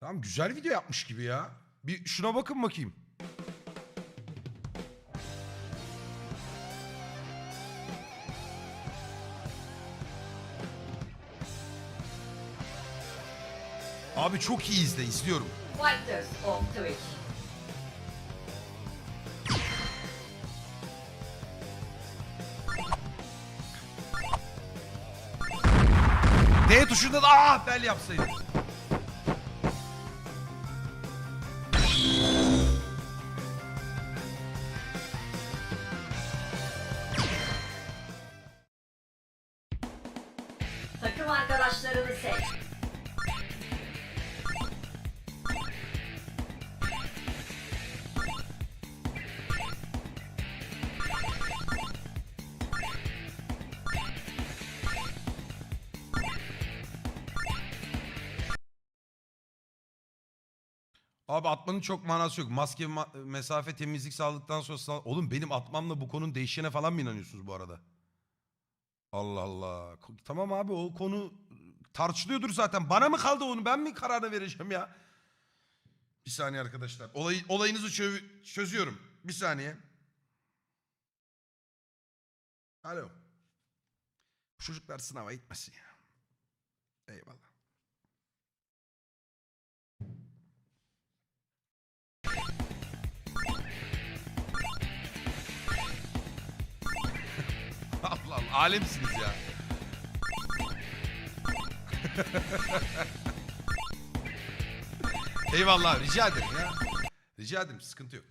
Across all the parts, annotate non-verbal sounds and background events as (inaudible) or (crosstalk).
Tamam güzel video yapmış gibi ya. Bir şuna bakın bakayım. Abi çok iyi izle izliyorum. Fighters of Twitch. D tuşunda da ah bel yapsaydı. Takım arkadaşlarını seç. Abi atmanın çok manası yok. Maske, ma- mesafe, temizlik sağladıktan sonra... Oğlum benim atmamla bu konunun değişene falan mı inanıyorsunuz bu arada? Allah Allah. Tamam abi o konu tartışılıyordur zaten. Bana mı kaldı onu? Ben mi kararını vereceğim ya? Bir saniye arkadaşlar. Olay, olayınızı çö- çözüyorum. Bir saniye. Alo. Çocuklar sınava gitmesin ya. Eyvallah. Alemsiniz ya. Eyvallah rica ederim ya. Rica ederim sıkıntı yok.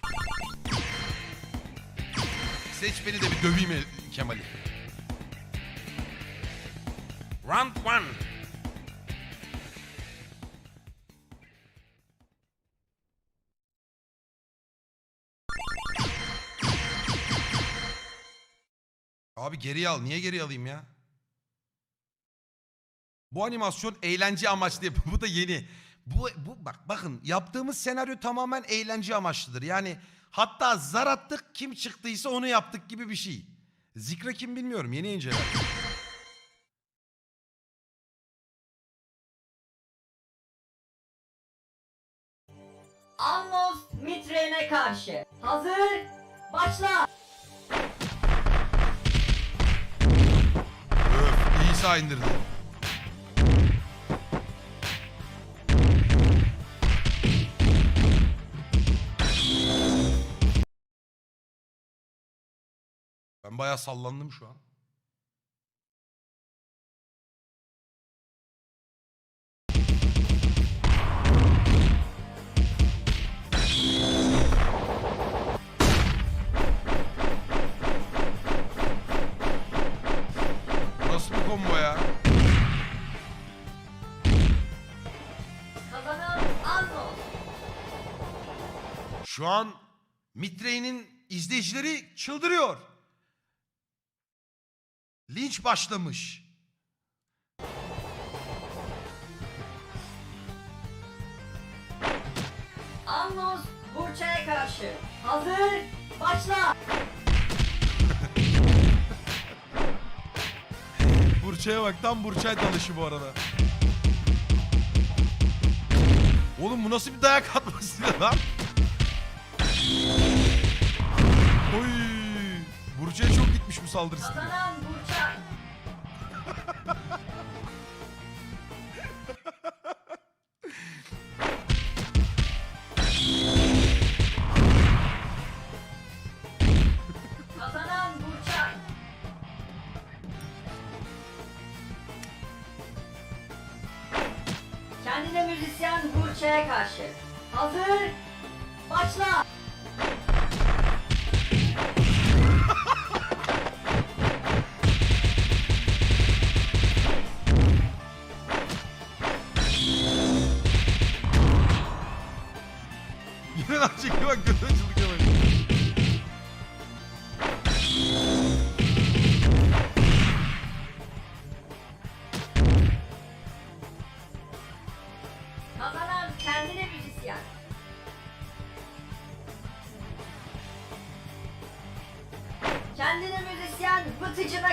Seç beni de bir döveyim Kemal'i. Round one. Abi geriye al. Niye geriye alayım ya? Bu animasyon eğlence amaçlı. (laughs) Bu da yeni. Bu, bu bak bakın yaptığımız senaryo tamamen eğlence amaçlıdır. Yani hatta zar attık kim çıktıysa onu yaptık gibi bir şey. Zikra kim bilmiyorum yeni inceler. Annos Mitrene karşı. Hazır. Başla. İsa indirdi. Ben bayağı sallandım şu an. Şu an Mitrey'nin izleyicileri çıldırıyor. Linç başlamış. Annos Burça'ya karşı. Hazır. Başla. (laughs) Burçay'a bak tam Burçay dalışı bu arada. Oğlum bu nasıl bir dayak atması lan? Oy! Burçay'a çok gitmiş bu saldırısı. Kazanan Burça. Kazanan Burça. Kendine müzisyen Burça'ya karşı. Hazır. Başla.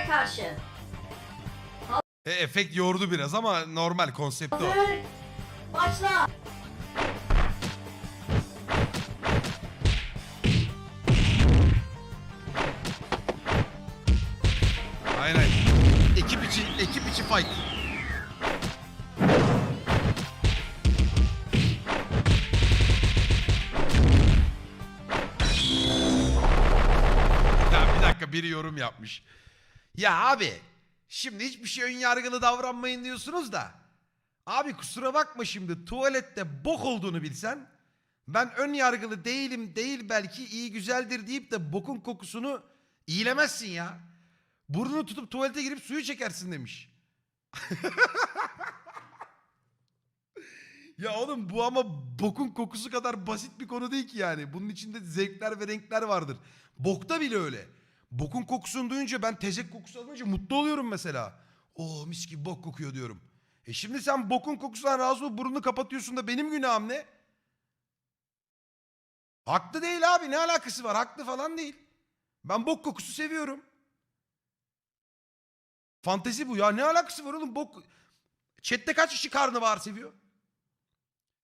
Karşı? E, efekt yordu biraz ama normal konsepti o. Başla. Aynen. Ekip içi, ekip içi fight. Ya bir dakika biri yorum yapmış. Ya abi şimdi hiçbir şey ön yargılı davranmayın diyorsunuz da. Abi kusura bakma şimdi tuvalette bok olduğunu bilsen ben ön yargılı değilim değil belki iyi güzeldir deyip de bokun kokusunu iyilemezsin ya. Burnunu tutup tuvalete girip suyu çekersin demiş. (laughs) ya oğlum bu ama bokun kokusu kadar basit bir konu değil ki yani. Bunun içinde zevkler ve renkler vardır. Bokta bile öyle. Bokun kokusunu duyunca ben tezek kokusu alınca mutlu oluyorum mesela. Oo mis gibi bok kokuyor diyorum. E şimdi sen bokun kokusundan razı olup burnunu kapatıyorsun da benim günahım ne? Haklı değil abi ne alakası var haklı falan değil. Ben bok kokusu seviyorum. Fantezi bu ya ne alakası var oğlum bok... Chat'te kaç kişi karnabahar seviyor?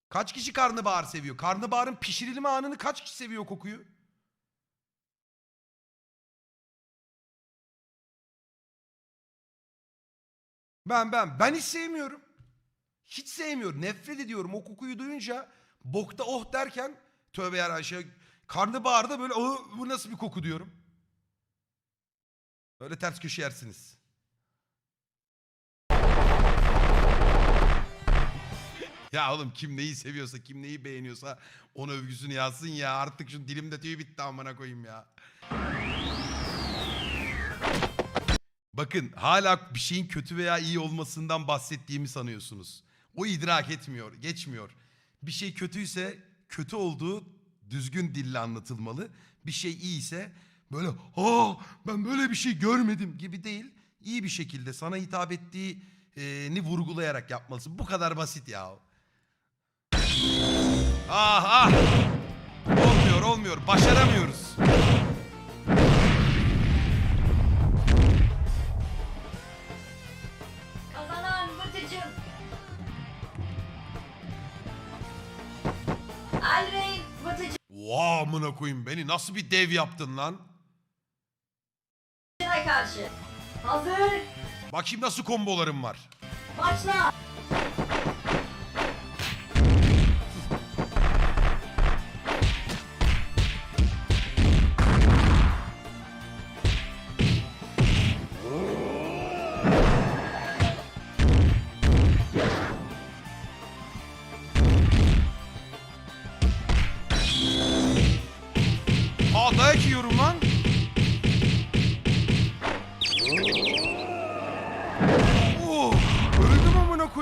Kaç kişi karnabahar seviyor? Karnabaharın pişirilme anını kaç kişi seviyor kokuyu? Ben ben ben hiç sevmiyorum. Hiç sevmiyorum. Nefret ediyorum. O kokuyu duyunca bokta oh derken tövbe yarabbim şey karnabaharda böyle oh, bu nasıl bir koku diyorum. Böyle ters köşe yersiniz. Ya oğlum kim neyi seviyorsa, kim neyi beğeniyorsa onun övgüsünü yazsın ya. Artık şu dilimde tüy bitti amına koyayım ya. Bakın hala bir şeyin kötü veya iyi olmasından bahsettiğimi sanıyorsunuz. O idrak etmiyor, geçmiyor. Bir şey kötüyse kötü olduğu düzgün dille anlatılmalı. Bir şey iyiyse böyle aa ben böyle bir şey görmedim gibi değil. İyi bir şekilde sana hitap ettiğini vurgulayarak yapmalısın. Bu kadar basit ya. Ah ah. Olmuyor olmuyor. Başaramıyoruz. Vıtıcın'a Vaa amına koyayım beni nasıl bir dev yaptın lan? karşı. Hazır. Bakayım nasıl kombolarım var. Başla.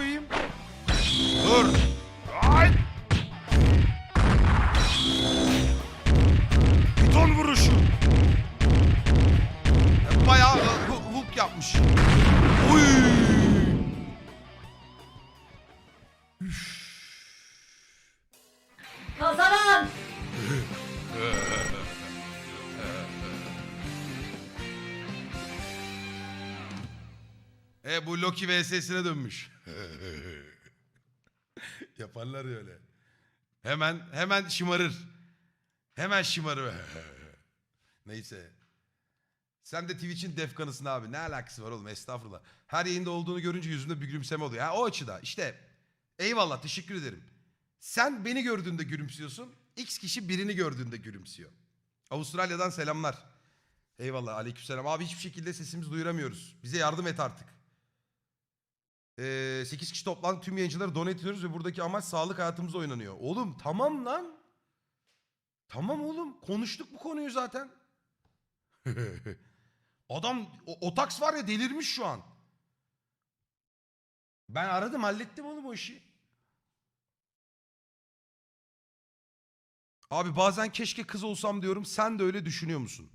Koyayım. Dur. Ay. Piton vuruşu. Ya Bayağı hook yapmış. Uy. Kazanan. Bu Loki VS'sine dönmüş. (laughs) Yaparlar ya öyle. Hemen hemen şımarır. Hemen şımarır. (laughs) Neyse. Sen de Twitch'in defkanısın abi. Ne alakası var oğlum estağfurullah. Her yayında olduğunu görünce yüzünde bir gülümseme oluyor. Ha, o açıda işte eyvallah teşekkür ederim. Sen beni gördüğünde gülümsüyorsun. X kişi birini gördüğünde gülümsüyor. Avustralya'dan selamlar. Eyvallah aleykümselam. Abi hiçbir şekilde sesimizi duyuramıyoruz. Bize yardım et artık. Ee, 8 kişi toplandık tüm yayıncıları donate ve buradaki amaç sağlık hayatımıza oynanıyor. Oğlum tamam lan. Tamam oğlum konuştuk bu konuyu zaten. (laughs) Adam o, Otax var ya delirmiş şu an. Ben aradım hallettim oğlum o işi. Abi bazen keşke kız olsam diyorum sen de öyle düşünüyor musun?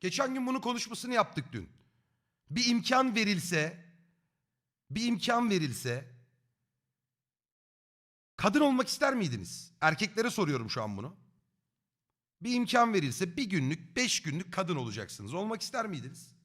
Geçen gün bunu konuşmasını yaptık dün. Bir imkan verilse, bir imkan verilse kadın olmak ister miydiniz? Erkeklere soruyorum şu an bunu. Bir imkan verilse bir günlük, beş günlük kadın olacaksınız. Olmak ister miydiniz?